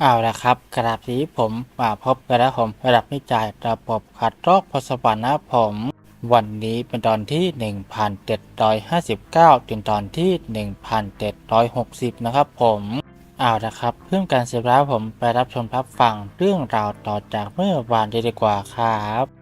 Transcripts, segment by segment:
เอาละครับกราบสีผมมาพบกันแล้วผมระดับนิจายระบบขัดรอกพสวร์นะผม วันนี้เป็นตอนที่ 1759 ถึงตอนที่ 1760 นะครับผมเอาละครับเพื่อการเสียเวลาผมไปรับชมรับฟังเรื่องราวต่อจากเมื่อวานได้ดีกว่าครับ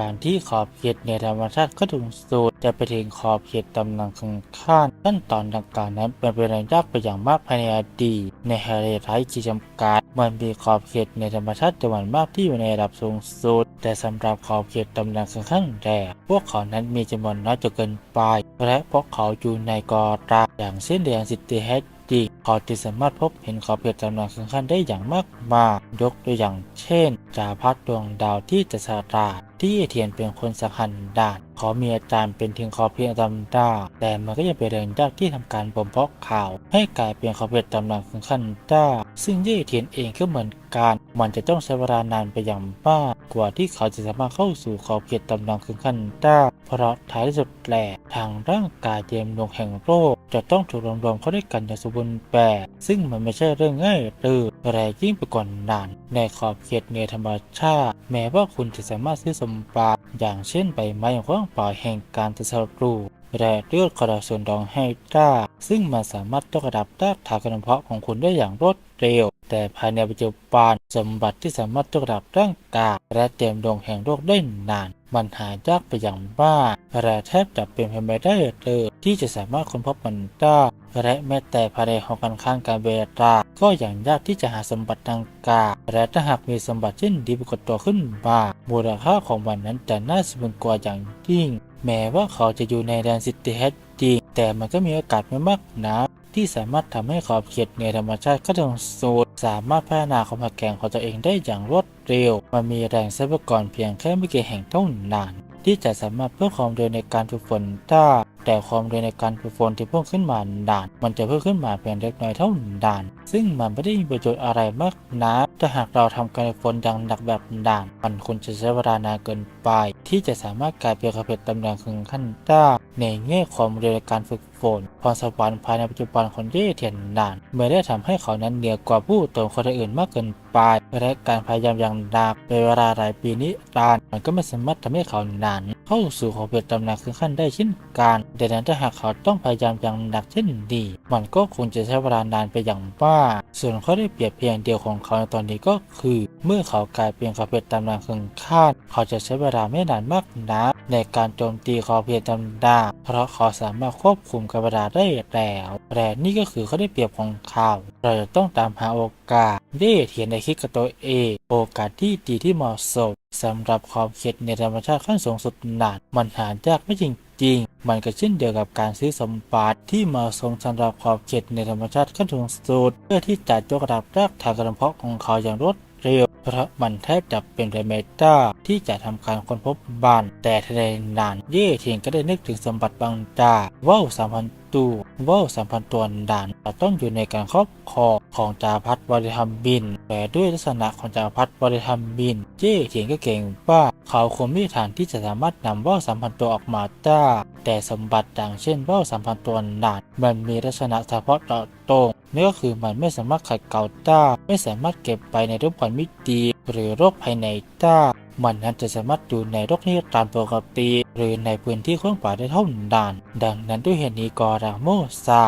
การที่ขอบเขตในธรรมชาติก็ถึงสูตรจะไปถึงขอบเขตตำแหน่งข้างข้านขั้นตอนดังกล่าวนั้นเป็นไปได้ยากไปอย่างมากภายในอดีตในฮร์รี่ไทขีดจำกัดมันมีขอบเขตในธรรมชาติจำนวนมากที่อยู่ในระดับสูงสุด แต่สำหรับขอบเขตตำแหน่งข้างแรกพวกเขานั้นมีจำนวนน้อยจนเกินไป และพวกเขาอยู่ในกอราอย่างเส้นแดงสิทธิแฮกจริงเขาจะสามารถพบเห็นขอบเขตตำแหน่งข้างๆได้อย่างมากมายยกตัวอย่างเช่นจาพัดดวงดาวที่จะสลาด ที่เทียนเป็นคนสังหันด่านเขามีอาจารย์เป็นถึงขอบเขตตำดาแต่มันก็ยังเป็นเรื่องยากที่ทำการบ่มเพาะข่าว ให้กลายเป็นขอบเขตตำแหน่งข้างๆได้าซึ่งเย่เทียนเองก็เหมือนกันมันจะต้องใช้เวลานานไปอย่างมากกว่าที่เขาจะสามารถเข้าสู่ขอบเขตตำแหน่งข้างๆได้าเพราะท้ายสุดแหละทางร่างกายเยมลงแห่งโรคจะต้องถูกรวมๆเข้าด้วยกันอย่างสมบูรณ์แบบซึ่งมันไม่ใช่เรื่องง่ายหรือแต่ยิ่งไปกว่านนั้นในขอบเขตเหนือธรรมชาติ แม้ว่าคุณจะสามารถซื้อสมบัติอย่างเช่นใบไม้ของปล่าแห่งการจะสรูและเลือดกระดาษส่วนดองให้ได้ซึ่งมันสามารถยกระดับรากฐานกระเพาะของคุณได้อย่างรวดเร็ว แต่ภายในปัจจุบันสมบัติที่สามารถยกระดับร่างกายและเตรียมดวงแห่งโรคได้นาน มันหายากไปอย่างมากและแทบจะเป็นไปไม่ได้เลยที่จะสามารถค้นพบมันได้และแม้แต่ภายในหอการค้างการเวลาก็อย่างยากที่จะหาสมบัติดังกล่าวและถ้าหากมีสมบัติเช่นดีปรากฏตัวขึ้นมามูลค่าของมันนั้นจะน่าสะพรึงกลัวอย่างยิ่ง แม้ว่าเขาจะอยู่ในแดนสิทธิแท้จริงแต่มันก็มีโอกาสไม่มากนัก ที่สามารถทำให้ขอบเขตในธรรมชาติก็ถึงสูตรสามารถพัฒนาความแข็งของตัวเองได้อย่างรวดเร็ว มันมีแรงทรัพยากรเพียงแค่ไม่กี่แห่งเท่านั้นที่จะสามารถเพิ่มความเร็วในการฝึกฝนได้แต่ความเร็วในการฝึกฝนที่เพิ่มขึ้นมาด่าน มันจะเพิ่มขึ้นมาเพียงเล็กน้อยเท่าด่าน ซึ่งมันไม่ได้มีประโยชน์อะไรมากนักถ้าหากเราทำการฝึกฝนอย่างหนักแบบด่าน มันควรจะใช้เวลานานเกินไป ที่จะสามารถกลายเป็นขบเพชรตำแหน่งถึงขั้นได้ในแง่ความเร็วในการฝึก ฟนพรสวรรค์ภายในปัจจุบันของเย่เทียนนานไม่ได้ทำให้เขานั้นเหนือกว่าผู้ตนคนอื่นมากเกินไปและการพยายามอย่างหนักเป็นเวลาหลายปีนี้ดานมันก็ไม่สามารถทำให้เขานาน เข้าสู่ขอบเพชรตำแหน่งถึงขั้นได้เช่นกันดังนั้นถ้าหากเขาต้องพยายามอย่างหนักเช่นดีมันก็คงจะใช้เวลานานไปอย่างมากส่วนข้อได้เปรียบเพียงเดียวของเขาในตอนนี้ก็คือ เมื่อเขากลายเป็นขอบเพชรตำแหน่งถึงขั้นเขาจะใช้เวลาไม่นานมากนักในการโจมตีขอบเพชรตำแหน่งเพราะเขาสามารถควบคุมการเวลาได้แล้วแต่นี่ก็คือข้อได้เปรียบของเขาเราจะต้องตามหาโอกาสได้เทียนในคิดกับตัวเอง โอกาสที่ดีที่เหมาะสมสำหรับความเข็ดในธรรมชาติขั้นสูงสุดนานมันหายากไม่จริงๆมันก็เช่นเดียวกับการซื้อสมบัติที่เหมาะสมสำหรับความเข็ดในธรรมชาติขั้นสูงสุดเพื่อที่จะยกระดับรากฐานกระเพาะของเขาอย่างรวดเร็วเพราะมันแทบจะเป็นไปไม่ได้ที่จะทำการค้นพบบ้านแต่ทันใดนั้นเย่เทียนก็ได้นึกถึงสมบัติบางจาว่าวสามพัน ตัวว่าสามพันธ์ตัวด่านจะต้องอยู่ในการครอบครองของจาพัดบริธรรมบิน แต่ด้วยลักษณะของจาพัดบริธรรมบินเย่เทียนก็เก่งว่าเขาคงไม่มีทางที่จะสามารถนำว่าสามพันธ์ตัวออกมาได้แต่สมบัติดังเช่นว่าสามพันธ์ตัวด่านมันมีลักษณะเฉพาะเจาะตรงนี่ก็คือมันไม่สามารถขัดเกลาได้ไม่สามารถเก็บไปในรูปความมิดีหรือโรคภายในได้มันนั้นจะสามารถอยู่ในโรคนิรันดร์ปกติ หรือในพื้นที่กว้างป่าได้เท่านั้นดังนั้นด้วยเหตุนี้กอราโมซา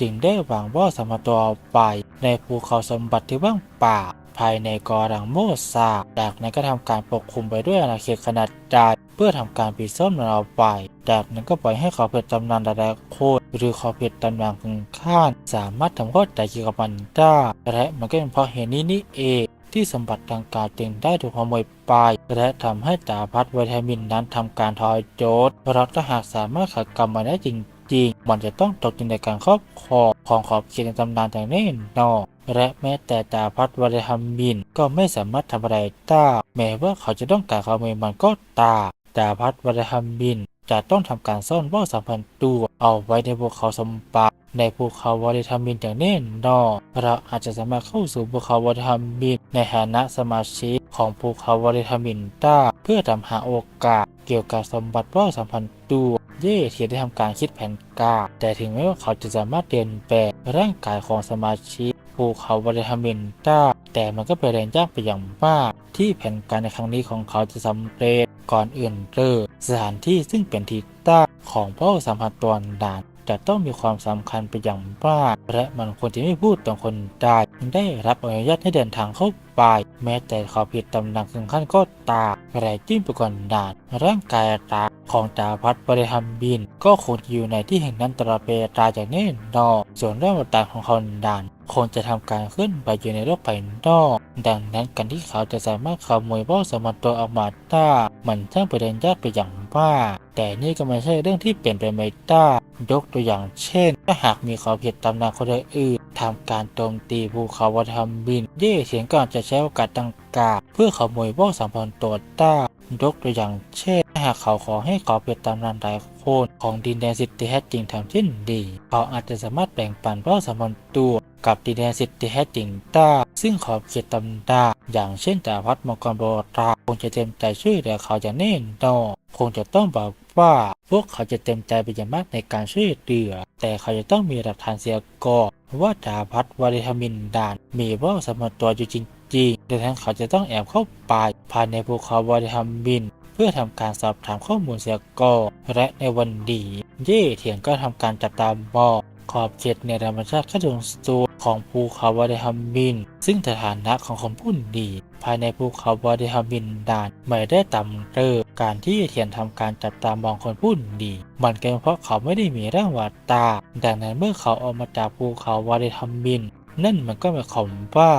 จึงได้วางว่าสมรตัวเอาไปในภูเขาสมบัติที่ว่างเปล่าภายในกอรังโมซาจากนั้นก็ทำการปกคลุมไปด้วยอาณาเขตขนาดใหญ่เพื่อทำการปิดซ่อมมันเอาไปจากนั้นก็ปล่อยให้ขอเพชรตำนานระดับโคตรหรือขอเพชรตำนานของข้านสามารถทำข้อใจเกี่ยวกับมันได้และมันก็เป็นเพราะเหตุนี้นี่เอง ที่สมบัติดังกาวจึงได้ถูกขโมยไป และทำให้ตาพัดวิตามินนั้นทำการทอยโจทย์เพราะถ้าหากสามารถขัดกรรมมาได้จริงๆมันจะต้องตกอยู่ในการครอบครองของขอบเขตในตำนานอย่างแน่นอนและแม้แต่ตาพัดวิตามินก็ไม่สามารถทำอะไรได้แม้ว่าเขาจะต้องการขโมยมันก็ตามตาพัดวิตามินจะต้องทำการซ่อนว่าวสามพันธ์ตัวเอาไว้ในภูเขาสมบัติ ในภูเขาวอริทามินอย่างแน่นอนเราอาจจะสามารถเข้าสู่ภูเขาวอริทามินในฐานะสมาชิกของภูเขาวอริทามินได้เพื่อทำหาโอกาสเกี่ยวกับสมบัติว่าวสามพันธ์ตัวเย่เทียนได้ทำการคิดแผนการแต่ถึงแม้ว่าเขาจะสามารถเปลี่ยนแปลงร่างกายของสมาชิกภูเขาวาเลฮามินต้าแต่มันก็เป็นแรงยากไปอย่างมากที่แผนการในครั้งนี้ของเขาจะสำเร็จก่อนอื่นเลยสถานที่ซึ่งเป็นที่ตั้งของพระสัมพันธ์ตัวดาน จะต้องมีความสำคัญไปอย่างมากและมันควรจะไม่พูดต่อคนได้ได้รับอนุญาตให้เดินทางเข้าไป แม้แต่ขาผิดตำแหน่งถึงขั้นก็ตาแต่จิ้มไปก่อนด่านร่างกายตาของจาพัฒบริฮัมบิน ก็คงอยู่ในที่แห่งนั้นตลอดเวลาอย่างแน่นอนส่วนเรื่องต่างของคนด่านคงจะทำการขึ้นไปอยู่ในโลกภายนอก ดังนั้นการที่เขาจะสามารถขโมยเบ้าสมบัติตัวออกมาได้มันช่างเป็นเรื่องยากไปอย่างมาก แต่นี่ก็ไม่ใช่เรื่องที่เปลี่ยนไปไม่ได้ยกตัวอย่างเช่น ถ้าหากมีเขาผิดตำนานคนอื่นทำการโจมตีภูเขาวัฒนบิน เย่เถียงก่อนจะใช้โอกาสดังกล่าวเพื่อขโมยเบ้าสมบัติตัวได้ยกตัวอย่างเช่น หากเขาขอให้ขาเป็นตำนานหลายคนของดินแดนสิทธิแท้จริงทำเช่นดี เขาอาจจะสามารถแบ่งปันเบ้าสมบัติตัวกับดินแดนสิทธิแท้จริงได้ ซึ่งขอบเขตตำดาอย่างเช่นจ่าพัดมังกรโบราคงจะเต็มใจช่วยเหลือเขาอย่างแน่นอนคงจะต้องบอกว่าพวกเขาจะเต็มใจเป็นอย่างมากในการช่วยเหลือแต่เขาจะต้องมีหลักฐานเสียก่อนว่าจ่าพัดวาริทมินดาน มีว่าสมบัติตัวอยู่จริงๆดังนั้นเขาจะต้องแอบเข้าไปภายในภูเขาวาริทมิน เพื่อทำการสอบถามข้อมูลเสียก่อนและในวันดีเย่เถียงก็ทำการจับตามบอก ขอบเขตในธรรมชาติขั้นสูงสุดของภูเขาวาเดฮัมบิน ซึ่งสถานะของคนผู้ดี ภายในภูเขาวาเดฮัมบินด่านไม่ได้ต่ำเริการที่เทียนทำการจับตามองคนผู้ดี มันเป็นเพราะเขาไม่ได้มีร่างวาตา ดังนั้นเมื่อเขาออกมาจากภูเขาวาเดฮัมบิน นั่นมันก็หมายความว่า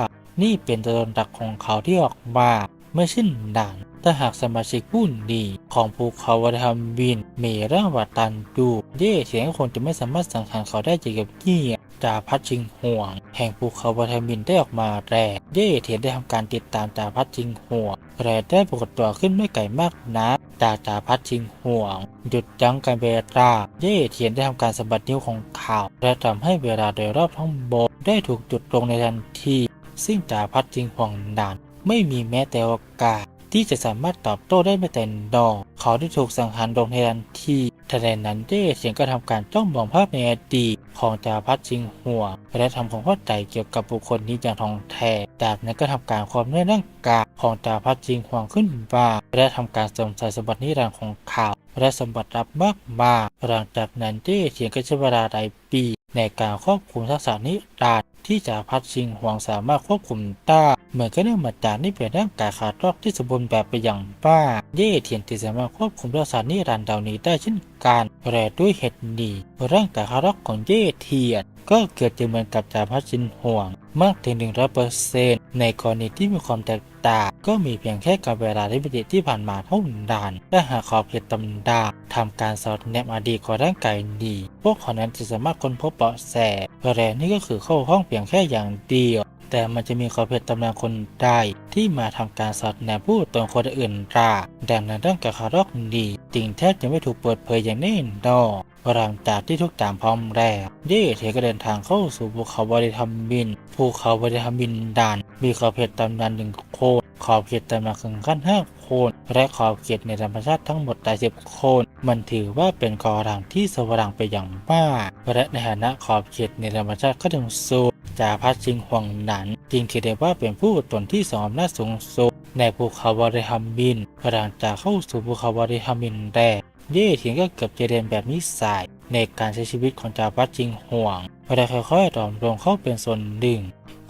นี่เป็นตัวตนหลักของเขาที่ออกมาไม่เช่นด่าน ถ้าหากสมาชิกผู้ดีของภูเขาวัฒนบินเมร่าวัตันดูเย่เสียงคงจะไม่สามารถสังหารเขาได้จริงกับเงียจาพัดชิงห่วง แห่งภูเขาวัฒนบินได้ออกมาแรกเย่เทียนได้ทำการติดตามจาพัดชิงห่วงแรได้ปรากฏตัวขึ้นไม่ไกลมากนักจากจาพัดชิงห่วง หยุดยั้งการเวลาเย่เทียนได้ทำการสะบัดนิ้วของเขาและทำให้เวลาโดยรอบทั้งโบได้ถูกจุดลงในทันทีซึ่งจาพัดชิงห่วงนานไม่มีแม้แต่โอกาส ที่จะสามารถตอบโต้ได้ไม่แต่ดอกเขาได้ถูกสังหารลงในทันทีทนใดนั้นเด้เสียงก็ทำการจ้องมองภาพในอดีตของจาพัดจิงหัวและทำความเข้าใจเกี่ยวกับบุคคลนี้อย่างทองแท้จากนั้นก็ทำการความในร่างกายของจาพัดจิงหัวขึ้นมาและทำการสวมใส่สมบัตินิรันดร์ของเขาและสมบัติรับมากมาหลังจากนั้นเด้เสียงก็ใช้เวลาหลายปีในการควบคุมทักษะนิรันดร์ที่จาพัดชิงหวงสามารถควบคุมได้ เหมือนกับเนื่องมาจากนี่เป็นร่างกายขาดรอกที่สมบูรณ์แบบไปอย่างบ้า เย่เทียนที่สามารถควบคุมรักษานิรันดร์เหล่านี้ได้เช่นกันแต่ด้วยเหตุนี้ร่างกายขาดรอกของเย่เทียนก็เกิดจะเหมือนกับจาพัดชินห่วง มากถึงหนึ่งร้อยเปอร์เซ็นต์ในกรณีที่มีความแตกต่างก็มีเพียงแค่กับเวลาที่ปฏิที่ผ่านมาเท่านั้นถ้าหากขอบเขตตำดาทำการสอดแนมอดีตของร่างกายดี พวกเขานั้นจะสามารถค้นพบเบาะแสแต่นี่ก็คือเข้าห้องเพียงแค่อย่างเดียว แต่มันจะมีขอบเขตตำนานคนได้ที่มาทำการสอดแนมผู้ตนคนอื่นราดังนั้นร่างกายคารอกดีจริงแทบจะไม่ถูกเปิดเผยอย่างแน่นอนหลังจากที่ทุกอย่างพร้อมแล้วเย่เทก็เดินทางเข้าสู่ภูเขาบริธรรมบิน ภูเขาบริธรรมบินด่าน มีขอบเขตตำนานหนึ่งโคนขอบเขตตำนานถึงขั้นห้าโคน และขอบเขตในธรรมชาติทั้งหมดได้สิบโคน มันถือว่าเป็นกอรังที่สว่างไปอย่างมาก และในฐานะขอบเขตในธรรมชาติก็ถึงสูง จาพัดชิงห่วงหนันจริงถือได้ว่าเป็นผู้ตนที่สองอำนาจสูงสุดในภูเขาบริธรรมบินหลังจากเข้าสู่ภูเขาบริธรรมบินแรก เย่เทียงก็เกือบจะเรียนแบบนิสัยในการใช้ชีวิตของจาพัดจิงห่วงและค่อยๆตอมลงเข้าเป็นส่วนหนึ่ง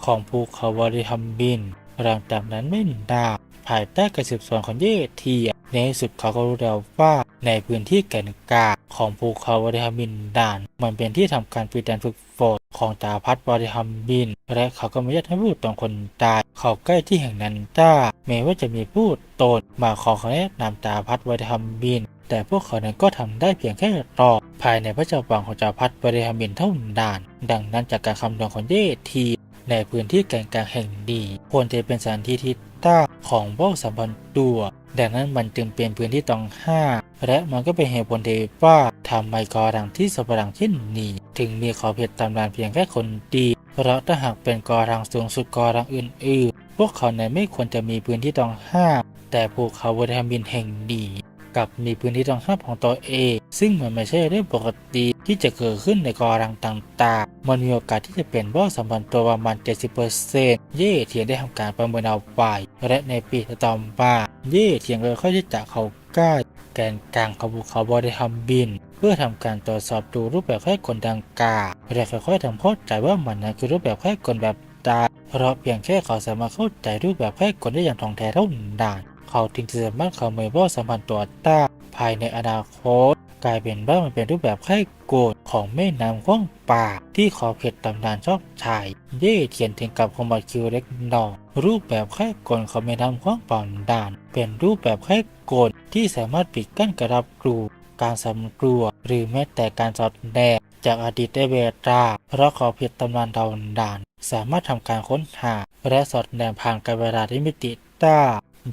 ของภูเขาบริธรรมบินหลังจากนั้นไม่นานภายใต้การสืบสวนของเย่เทียในสุดเขาก็รู้แล้วว่าในพื้นที่แก่นกาของภูเขาบริธรรมบินด่าน มันเป็นที่ทำการฝึกการฝึกฝน ของจาพัดบริธรรมบิน และเขาก็ไม่ยากให้ผู้ตนคนตาย เขาใกล้ที่แห่งนั้นจ้าแม้ว่าจะมีผู้ตนมาขอขอแนะนำจาพัดบริธรรมบิน แต่พวกเขานั้นก็ทำได้เพียงแค่รอภายในพระเจ้าวังของจาพัดบริธรรมบินเท่านั้นดังนั้นจากการคำนวณของเยทีในพื้นที่แก่งกลางแห่งดีควรจะเป็นสถานที่ที่ตั้งของเบ้าสัมพันธ์ตัว ดังนั้นมันจึงเป็นพื้นที่ต้องห้าและมันก็เป็นเหตุผลที่ว่าทำไมกอรังที่สปรังเช่นนี้ถึงมีขอเพชรตำนานเพียงแค่คนดี เพราะถ้าหากเป็นกอรังสูงสุดกอรังอื่นๆ พวกเขาในไม่ควรจะมีพื้นที่ต้องห้าแต่ภูเขาวทมินแห่งดีกับมีพื้นที่ต้องห้ามของตัวเอง ซึ่งมันไม่ใช่เรื่องปกติที่จะเกิดขึ้นในกอรังต่างๆ มันมีโอกาสที่จะเป็นว่าสัมพันธ์ตัวประมาณ 70%เย่เทียนได้ทำการประเมินเอาไว้และในปีต่อมา เย่เทียงเลยค่อยที่จะเขากล้าแกนกลางขบวนเขาบริฮัมบิน เพื่อทำการตรวจสอบดูรูปแบบค่กลดังกล่าวและค่อยๆทำเข้าใจว่ามันนั้นคือรูปแบบค่กลแบบใดเพราะเพียงแค่เขาสามารถเข้าใจรูปแบบค่กลได้อย่างท่องแท้เท่านั้นเขาจึงจะสามารถเข้าเมว่าสัมพันธ์ตัวต้าภายในอนาคต กลายเป็นว่ามันเป็นรูปแบบแค่โกดของแม่น้ำข้องป่า ที่ขอบเขตตำนานชอบชาย เย่เทียนถึงกับคอมบคิวเล็กนองรูปแบบแค่กลของแม่น้ำข้องป่าดาน เป็นรูปแบบแค่กลที่สามารถปิดกั้นกระดับกรูการสำรวจหรือแม้แต่การสอดแนมจากอดีตได้เวลาเพราะขอบเขตตำนานดาวดาน สามารถทำการค้นหา และสอดแนมผ่านการเวลาที่มิติต้า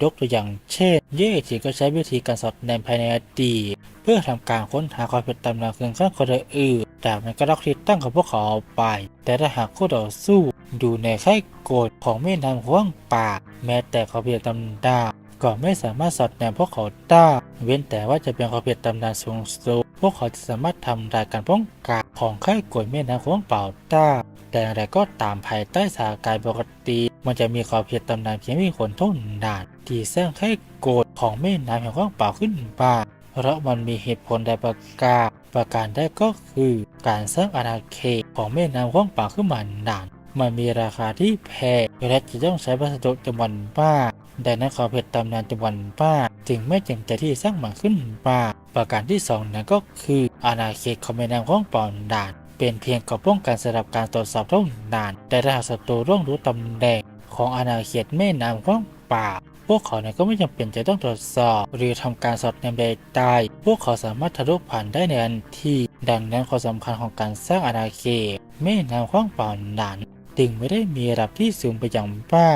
ยกตัวอย่างเช่น เย่จีก็ใช้วิธีการสอดแนมภายในอดีตเพื่อทำการค้นหาความเป็นตำนานเรื่องข้างคนอื่นจากนั้นก็ล็อกทิศตั้งของพวกเขาเอาไป แต่ถ้าหากคู่ต่อสู้อยู่ในค่ายโกดของแม่น้ำห้วงป่า แม้แต่เขาเพียงตำนานก็ไม่สามารถสอดแนมพวกเขาได้เว้นแต่ว่าจะเป็นความเพียรตำนานสูงสุดพวกเขาจะสามารถทำลายการป้องกันของค่ายโกดแม่น้ำห้วงเป่าได้แต่อย่างไรก็ตามภายใต้สถานการณ์ปกติ มันจะมีความเพียรตำนานเพียงไม่กี่คนเท่านั้นที่สร้างค่ายโกดของแม่น้ำแห่งห้วงเป่าขึ้นมาเพราะมันมีเหตุผลใดประการประการได้ก็คือการสร้างอาณาเขตของแม่น้ำห้วงป่าขึ้นมานานมันมีราคาที่แพงและจะต้องใช้วัสดุจำนวนมากดังนั้นขอเพชรตำนานจำนวนมากจึงไม่จำใจที่สร้างมันขึ้นมาประการที่สองนั้นก็คืออาณาเขตของแม่น้ำห้งป่าด่าน เป็นเพียงกอบป้องกันสำหรับการตรวจสอบเท่านั้นแต่ถ้าหากศัตรูร่วงรู้ตำแหน่งของอาณาเขตแม่น้ำห้วงป่า พวกเขาเนี่ยก็ไม่จำเป็นจะต้องตรวจสอบ หรือทำการสอดแนมใดๆพวกเขาสามารถทะลุผ่านได้ในทันทีดังนั้นความสำคัญของการสร้างอาณาเขตแม่น้ำห้วงป่านั้นจึงไม่ได้มีระดับที่สูงไปอย่างบ้า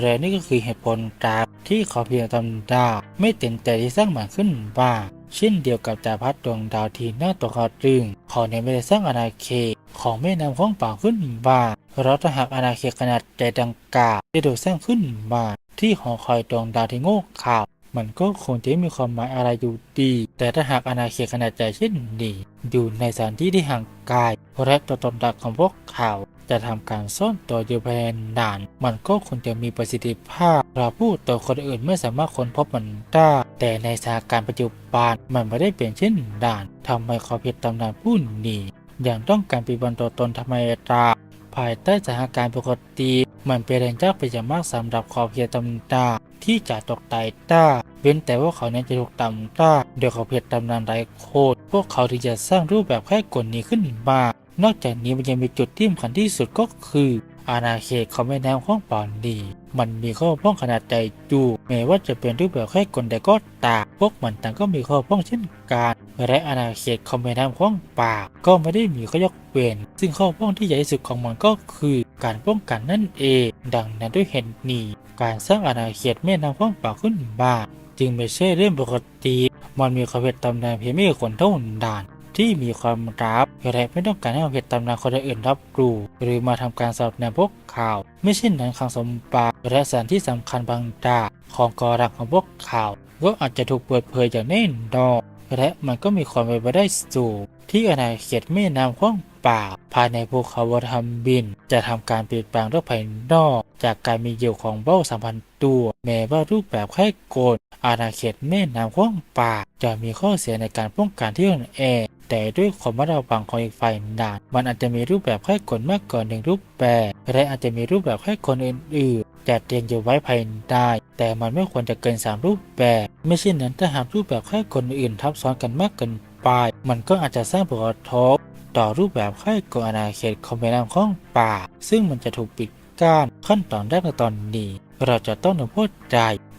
และนี่ก็คือเหตุผลตามที่เขาเพียงตำดาไม่เต็มใจที่สร้างมันขึ้นบ้า เช่นเดียวกับจ่าพัดดวงดาวที่หน้าตัวเขาตรึงขาเนี่ยไม่ได้สร้างอาณาเขตของแม่น้ำห้องป่าขึ้นมาเราะถ้าหากอาณาเขตขนาดใหญ่ดังกล่าวได้ถูกสร้างขึ้นมาที่หอคอยดวงดาวที่โง่ข่าวมันก็คงจะม่มีความหมายอะไรอยู่ดี แต่ถ้าหากอาณาเขตขนาดใหญ่เช่นนี้อยู่ในสถานที่ที่ห่างไกลและตัวตนดักของพวกเขา จะทำการซ่อนตัวอยู่ภายในด่าน มันก็คงจะมีประสิทธิภาพเราผู้ตัวคนอื่นไม่สามารถค้นพบมันได้แต่ในสถานการณ์ปัจจุบันมันไม่ได้เปลี่ยนเช่นด่านทำไมเขาผิดตำนานผู้นี้อย่างต้องการปิดบังตัวตนทำไมตราภายใต้สถานการณ์ปกติมันเป็นแรงจ้าเป็นอย่างมากสำหรับขอเพียตำนานที่จะตกไตต้า เว้นแต่ว่าเขานั้นจะถูกตำต้าโดยเขาเพียรตำนานไรโคตรพวกเขาถึงจะสร้างรูปแบบแค่กลนี้ขึ้นมา นอกจากนี้มันยังมีจุดที่สำคัญที่สุดก็คืออาณาเขตของแม่น้ำข้องป่อนดี มันมีข้อพ้องขนาดใหญ่อยู่แม้ว่าจะเป็นรูปแบบแค่กลใดก็ตามพวกมันต่างก็มีข้อพ้องเช่นกันและอาณาเขตของแม่น้ำข้องป่าก็ไม่ได้มีข้อยกเว้นซึ่งข้อพ้องที่ใหญ่ที่สุดของมันก็คือการป้องกันนั่นเอง ดังนั้นด้วยเหตุนี้การสร้างอาณาเขตแม่น้ำข้องป่าขึ้นมาจึงไม่ใช่เรื่องปกติ มันมีความเป็นตำนานเพียงไม่กี่คนเท่านั้น ที่มีความรับและไม่ต้องการให้ความผิดตำนานคนอื่นรับรู้หรือมาทำการสอบแนวพวกข่าวไม่เช่นนั้นคลังสมบัติและสานที่สำคัญบางดาของกอรักของพวกข่าวก็อาจจะถูกเปิดเผยอย่างแน่นอนและมันก็มีความเป็นไปได้สูงที่อาณาเขตแม่น้ำข้องป่า ภายในภูเขาวทำบิน จะทำการเปลี่ยนแปลงโลกภายนอก จากการมีเยี่ยวของเบ้าสัมพันธ์ตัว แม้ว่ารูปแบบแค่โกนอาณาเขตแม่น้ำข้องป่า จะมีข้อเสียในการป้องกันที่อ่อนแอ แต่ด้วยความระวังของอีกฝ่ายนานมันอาจจะมีรูปแบบแค่กลมากกว่าหนึ่งรูปแบบและอาจจะมีรูปแบบแค่คนอื่นๆจัดเรียงอยู่ไว้ภายในแต่มันไม่ควรจะเกิน 3 รูปแบบ ไม่เช่นนั้นถ้าหากรูปแบบแค่คนอื่นทับซ้อนกันมากเกินไป มันก็อาจจะสร้างผลกระทบต่อรูปแบบค่ายกฎอาณาเขตคอมเมนต์ของป่า ซึ่งมันจะถูกปิดกั้นขั้นตอนแรกในตอนนี้ เราจะต้องทำพูดใจ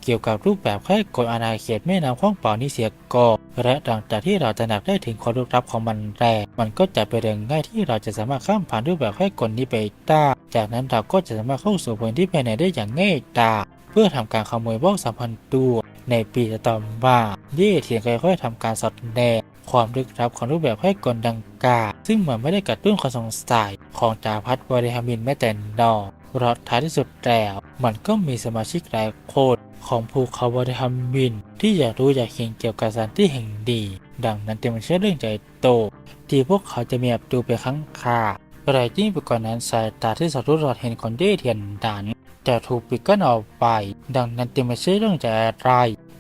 กี่ยวกับรูปแบบค่ายกฎอาณาเขตแม่น้ำข้องป่านี้เสียก่อนและหลังจากที่เราตระหนักได้ถึงความลึกลับของมันแรกมันก็จะเป็นเรื่องง่ายที่เราจะสามารถข้ามผ่านรูปแบบค่ายกฎนี้ไปได้จากนั้นเราก็จะสามารถเข้าสู่พื้นที่ภายในได้อย่างง่ายดายเพื่อทำการขโมยบล็อกสัมพันธ์ตัวในปีต่อมาเย่เทียนค่อยๆทำการสอดแนมความลึกลับของรูปแบบให้กลดังกล่าวซึ่งมันไม่ได้กระตุ้นความสงสัยของจาพัฒบริฮามินแม้แต่นอกเพราะท้ายที่สุดแล้ว มันก็มีสมาชิกหลายคน ของภูเขาบริฮัมบิน ที่อยากรู้อยากเห็นเกี่ยวกับสถานที่แห่งดี ดังนั้นจึงไม่ใช่เรื่องใจโต ที่พวกเขาจะมีแอบดูไปครั้งคาอะไรยิ่งไปกว่านั้นสายตาที่สัตว์รอดเห็นคนเย่เทียนดันจะถูกปิดกั้นออกไป ดังนั้นจึงไม่ใช่เรื่องใจอะไร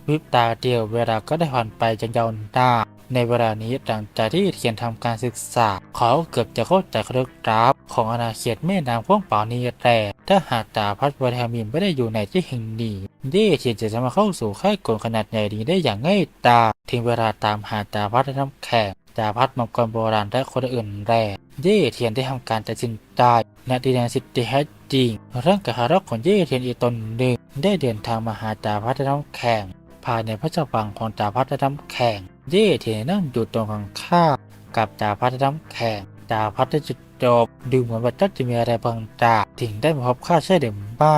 วิบตาเดียวเวลาก็ได้ผ่านไปจนยาวนาน ในเวลานี้หลังจากที่เทียนทำการศึกษา เขาเกือบจะเข้าใจเครื่องรับของอาณาเขตแม่น้ำพ่วงเปล่านี้แต่ถ้าหากตาพัดวาทามินไม่ได้อยู่ในที่แห่งนี้เย่เทียนจะสามารถเข้าสู่ค่ายกลขนาดใหญ่นี้ได้อย่างง่ายดายถึงเวลาตามหาตาพัดน้ำแข็งตาพัดมังกรโบราณและคนอื่นแรเย่เทียนได้ทำการตัดสินใจณดินแดนสิทธิแท้จริงร่างกายฮารักของเย่เทียนอีกตนหนึ่งได้เดินทางมาหาตาพัดน้ำแข็งภายในพระเจ้าวังของจ่าพัฒน้ำแข็ง เย่เทนั่งอยู่ตรงข้างข้ากับจ่าพัฒน้ำแข็งจ่าพัฒได้จุดจบดูเหมือนว่าเจ้าจะมีอะไรบางจากถึงได้มาพบข้าใช่หรือไม่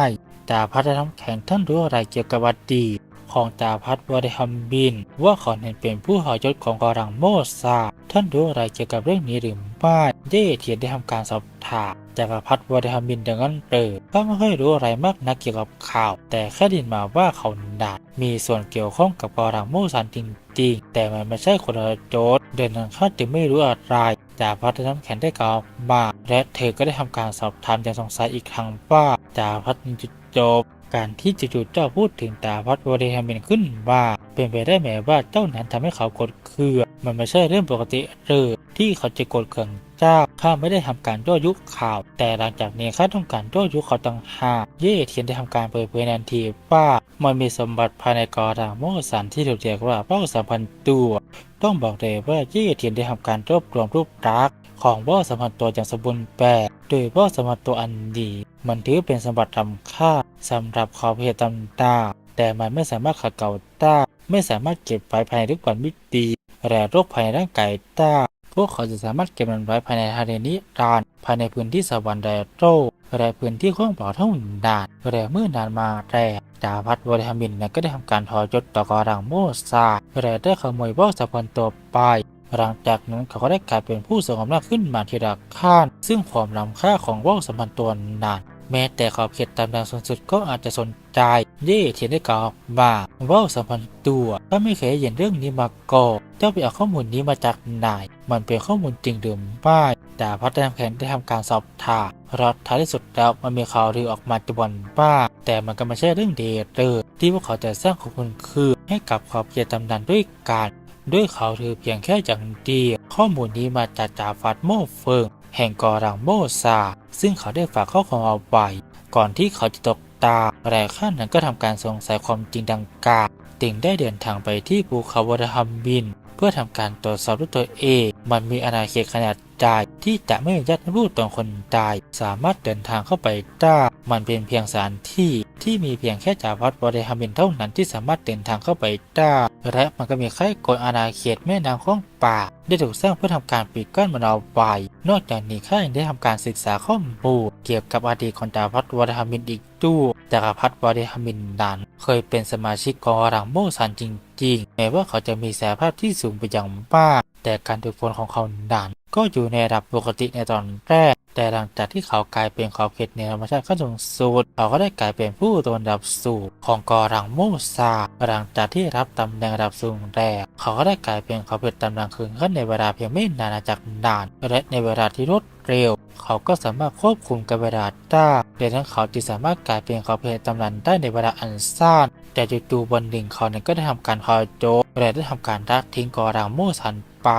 จ่าพัฒน้ำแข็งท่านรู้อะไรเกี่ยวกับอดีตของจ่าพัฒวอดฮัมบิน ว่าเขาเห็นเป็นผู้หอยศของกอรังโมซาท่านรู้อะไรเกี่ยวกับเรื่องนี้หรือไม่เย่เทียนได้ทำการสอบถามจักรพรรดิวอดฮัมบินดังนั้นเตอก็ไม่ค่อยรู้อะไรมากนักเกี่ยวกับข่าว แต่แค่ดยินมาว่าเขาดาดมีส่วนเกี่ยวข้องกับกอรังโมซันจ ริง แต่มันไม่ใช่คนละโจทย์เดินทางข้าจึงไม่รู้อะไรจากพัฒน้ำแข็งได้กล่าวมาและเธอก็ได้ทำการสอบถามอย่างสงสัยอีกครั้งว่าจากพัฒจุดจบ การที่จู่ๆเจ้าพูดถึงตาพัดวอเดฮามินขึ้นว่าเป็นไปได้ไหมว่าเจ้านั้นทำให้เขากดเคืองมันไม่ใช่เรื่องปกติหรือที่เขาจะกดเคืองเจ้าข้าไม่ได้ทำการยั่วยุข่าว แต่หลังจากนี้ข้าต้องการยั่วยุเขาต่างหากเย่เทียนได้ทำการเปิดเผยทันทีว่ามันมีสมบัติภายในกอดางโมสันที่ถูกเรียกว่าเป้าสัมพันธ์ตัวต้องบอกเลยว่าเย่เทียนได้ทำการรวบรวมรูปลักษณ์ของว่าสัมพันธ์ตัวอย่างสมบูรณ์แบบโดยว่าสัมพันธ์ตัวอันดี มันถือเป็นสมบัติล้ำค่า สำหรับขอบเขตตำตาแต่มันไม่สามารถขัดเกลาต้า ไม่สามารถเก็บไว้ภายในทุกวันมิติและโรคภายในร่างกายต้า พวกเขาจะสามารถเก็บมันไว้ภายในทะเลนิรันดร์ภายในพื้นที่สวรรค์แดนโรและพื้นที่ข้องปล่าเท่าดานและเมื่อนานมาแต่จาพัดวอลฮามินนั้นก็ได้ทำการทอยศต่อกรังโมซาและได้ขโมยว่าวสัมพันธ์ตัวไปหลังจากนั้นเขาก็ได้กลายเป็นผู้ทรงอำนาจขึ้นมาทีละขั้นซึ่งความล้ำค่าของว่าวสัมพันธ์ตัวนาน แม้แต่ขอบเขตตามแดนสูงสุดก็อาจจะสนใจ เย่เทียนได้กล่าวว่าว่าสัมพันธ์ตัวถ้าไม่เคยเห็นเรื่องนี้มาก่อนเจ้าไปเอาข้อมูลนี้มาจากไหนมันเป็นข้อมูลจริงหรือไม่แต่พัฒนาแผนได้ทำการสอบถามรัฐท้ายที่สุดแล้วมันมีข่าวลือออกมาจำนวนมากแต่มันก็ไม่ใช่เรื่องเดเตอร์ที่พวกเขาจะสร้างของคุณคือ ให้กับขอบเขตตำนานด้วยการด้วยเขาถือเพียงแค่อย่างเดียวข้อมูลนี้มาจากจ่าฟัดโมเฟิง แห่งกอรังโบซา ซึ่งเขาได้ฝากข้อความเอาไว้ก่อนที่เขาจะตกตาแต่ข้านั้นก็ทำการสงสัยความจริงดังกล่าวจึงได้เดินทางไปที่ภูเขาวรฮัมบิน เพื่อทำการตรวจสอบด้วยตัวเอง มันมีอาณาเขตขนาดใหญ่ที่จะไม่อนุญาตให้ผู้ตนคนใดสามารถเดินทางเข้าไปได้ มันเป็นเพียงสถานที่ที่มีเพียงแค่จาวัดบริฮามินเท่านั้นที่สามารถเดินทางเข้าไปได้และมันก็มีค่ายกฎอาณาเขตแม่น้ำข้องป่า ได้ถูกสร้างเพื่อทำการปิดกั้นมันเอาไว้นอกจากนี้ข้ายังได้ทำการศึกษาข้อมูลเกี่ยวกับอดีตของจาวัดบริฮามินอีกด้วยจักรพรรดิบริฮามินนั้น เคยเป็นสมาชิกของรังโมซันจริงๆแม้ว่าเขาจะมีศักยภาพที่สูงไปอย่างมากแต่การฝึกฝนของเขานั้นก็อยู่ในระดับปกติในตอนแรก แต่หลังจากที่เขากลายเป็นขอบเขตในธรรมชาติขั้นสูงสุดเขาก็ได้กลายเป็นผู้ตนดับสูงของกอรังโมซาหลังจากที่รับตำแหน่งดับสูงแรก เขาก็ได้กลายเป็นขอบเขตตำแหน่งคืนขั้นในเวลาเพียงไม่นานจากนาน และในเวลาที่รวดเร็ว เขาก็สามารถควบคุมกับเวลาได้ดังนั้นเขาจึงสามารถกลายเป็นขอบเขตตำแหน่งได้ในเวลาอันสั้นแต่จู่ๆวันหนึ่งเขานั้นก็ได้ทำการคอยโจและได้ทำการรักทิ้งกอรังโมซันไป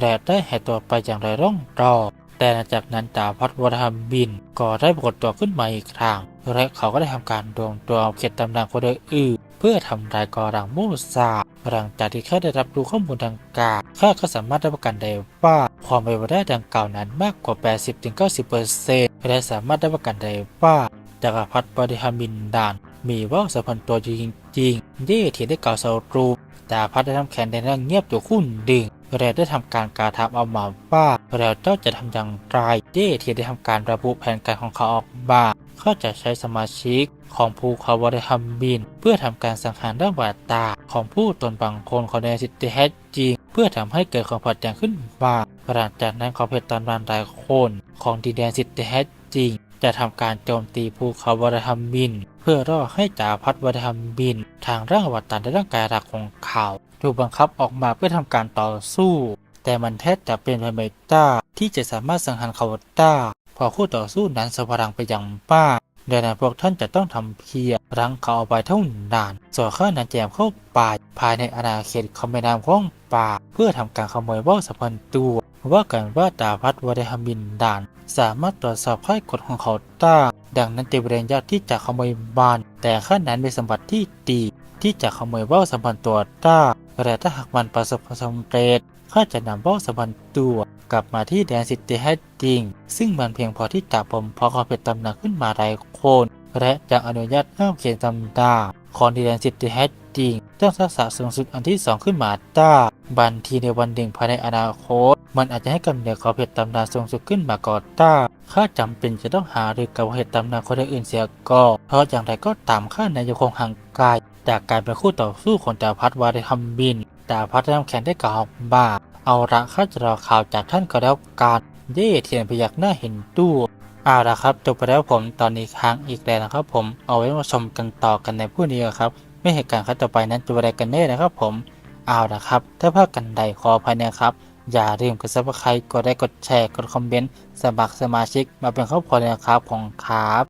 และได้หายตัวไปอย่างไร้ร่องรอย แต่จากนั้นจ่าพัดวรฮัมบินก็ได้ปรากฏตัวขึ้นมาอีกครั้งและเขาก็ได้ทำการรวมตัวเอาเขตตำนานคนอื่นเพื่อทำลายกอรังโมซาหลังจากที่ข้าได้รับรู้ข้อมูลดังกล่าวข้าก็สามารถรับประกันได้ว่าความเป็นไปได้ดังกล่าวนั้นมากกว่า 80-90%และสามารถรับประกันได้ว่าจักรพรรดิบริฮามินดาน มีว่าสัมพันธ์ตัวจริงๆเย่ที่ได้กล่าวสรุปแต่พัดได้ทำแขนได้นั่งเงียบอยู่คุ้นดึงแรได้ทำการกาทำเอามาว่า แล้วเจ้าจะทำอย่างไรเย่ที่ได้ทำการระบุแผนการของเขาออกมาเขาจะใช้สมาชิกของภูเขาวรฮัมบิน เพื่อทำการสังหารด้านวาตา ของผู้ตนบางคนของในสิทธิแท้จริง เพื่อทำให้เกิดความผัดแย้งขึ้นมาหลังจากนั้นเขาเพชรตำนานหลายคนของดินแดนสิทธิแท้จริง จะทำการโจมตีภูเขาวรธรรมบิน เพื่อรอให้จ่าพัดวรธรรมบิน ทางร่างอวตารในร่างกายหลักของเขา ถูกบังคับออกมาเพื่อทำการต่อสู้ แต่มันแทบจะเป็นไปไม่ได้ที่จะสามารถสังหารเขาได้เพอคู่ต่อสู้นั้นสวรังไปอย่างมาดังนั้นพวกท่านจะต้องทำเพียงรังเขาเอาไว้เท่านั้นส่วนข้านั้นแจมเข้าป่าภายในอาณาเขตคอมเมนามของป่า เพื่อทำการขโมยว่าวสัมพันตัวว่ากันว่าดาพัดวรธรรมบินดาน สามารถตรวจสอบค่ายกฎของเขาได้ดังนั้นเต็มแรงยากที่จะขโมยบ้าน แต่ข้านั้นมีสมบัติที่ดีที่จะขโมยว่าวสัมพันตัวได้และถ้าหากมันประสบความสำเร็จ ข้าจะนำว่าสัมพันธ์ตัวกลับมาที่แดนสิทธิแท้จริง ซึ่งมันเพียงพอที่จะผมเพราะเขาเป็นตำหนักขึ้นมาหลายคน และจะอนุญาตห้ามเขียนตำดาของดีแดนสิทธิแท้จริงต้องทักษะสูงสุดอันที่สองขึ้นมาได้บันทีในวันหนึ่งภายในอนาคต มันอาจจะให้กำเนิดขอเพชรตำนานสูงสุดขึ้นมาก่อนได้ข้าจำเป็นจะต้องหาหรือกับเหตุตำนานคนอื่นเสียก็เพราะอย่างไรก็ตามข้าในยังคงห่างไกลจากการเป็นคู่ต่อสู้ของดาพัดวาริทัมบิน ดาพัดน้ำแข็งได้กล่าวบ้าเอาละข้าจะรอข่าวจากท่านก็แล้วกันเย่เทียนพยักหน้าเห็นตู้เอาละครับจบไปแล้วผมตอนนี้ค้างอีกแล้วนะครับ ผมเอาไว้มาชมกันต่อกันในผู้นี้ครับ ไม่เหตุการณ์ครั้งต่อไปนั้นจะอะไรกันแน่นะครับ ผมเอาละครับ ถ้าพลาดกันใดขออภัยนะครับอย่าลืมกดซับสไครต์กดไลค์กดแชร์ กดคอมเมนต์ สมัครสมาชิกมาเป็นครอบครัวนะครับของครับ